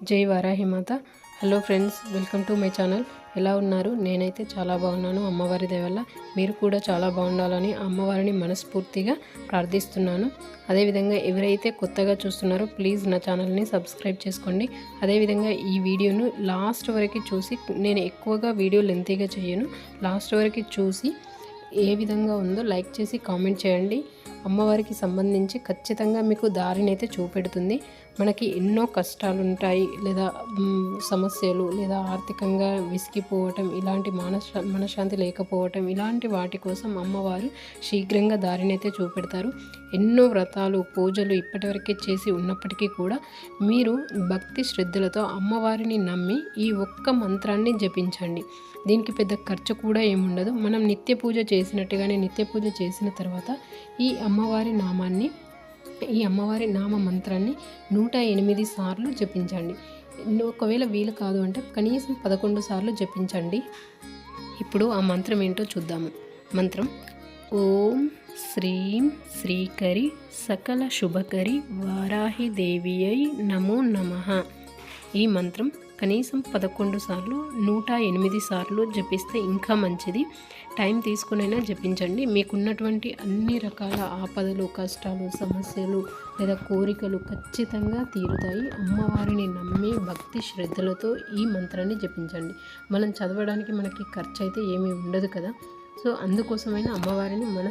జై Varahimata hello friends welcome to my channel ఎలా ఉన్నారు? నేనైతే చాలా బాగున్నాను. అమ్మవారి దయ వల్ల మీరు కూడా చాలా బాగుండాలని అమ్మవారిని మనస్ఫూర్తిగా ప్రార్థిస్తున్నాను. అదేవిధంగా ఎవరైతే కొత్తగా చూస్తున్నారో ప్లీజ్ నా ఛానల్ని సబ్స్క్రైబ్ చేసుకోండి. అదేవిధంగా ఈ వీడియోను లాస్ట్ వరకు చూసి నేను ఎక్కువగా వీడియో లెంతీగా చేయను. లాస్ట్ వరకు చూసి ఏ విధంగా ఉందో లైక్ చేసి కామెంట్ చేయండి. అమ్మవారికి సంబంధించి ఖచ్చితంగా మీకు దారినైతే చూపెడుతుంది. మనకి ఎన్నో కష్టాలు ఉంటాయి లేదా సమస్యలు లేదా ఆర్థికంగా విసిగిపోవటం ఇలాంటి మానశ మనశ్శాంతి లేకపోవటం ఇలాంటి వాటి కోసం అమ్మవారు శీఘ్రంగా దారినైతే చూపెడతారు. ఎన్నో వ్రతాలు పూజలు ఇప్పటివరకే చేసి ఉన్నప్పటికీ కూడా మీరు భక్తి శ్రద్ధలతో అమ్మవారిని నమ్మి ఈ ఒక్క మంత్రాన్ని జపించండి. దీనికి పెద్ద ఖర్చు కూడా ఏముండదు. మనం నిత్య పూజ చేసినట్టుగానే నిత్య పూజ చేసిన తర్వాత ఈ అమ్మవారి నామాన్ని ఈ అమ్మవారి నామ మంత్రాన్ని నూట ఎనిమిది సార్లు జపించండి. ఒకవేళ వీలు కాదు అంటే కనీసం పదకొండు సార్లు జపించండి. ఇప్పుడు ఆ మంత్రం ఏంటో చూద్దాము. మంత్రం ఓం శ్రీం శ్రీకరి సకల శుభకరి వారాహి దేవి అయి నమో నమః. ఈ మంత్రం కనీసం పదకొండు సార్లు నూట ఎనిమిది సార్లు జపిస్తే ఇంకా మంచిది. టైం తీసుకునైనా జపించండి. మీకున్నటువంటి అన్ని రకాల ఆపదలు కష్టాలు సమస్యలు లేదా కోరికలు ఖచ్చితంగా తీరుతాయి. అమ్మవారిని నమ్మి భక్తి శ్రద్ధలతో ఈ మంత్రాన్ని జపించండి. మనం చదవడానికి మనకి ఖర్చు అయితే ఏమీ ఉండదు కదా. సో అందుకోసమైనా అమ్మవారిని మన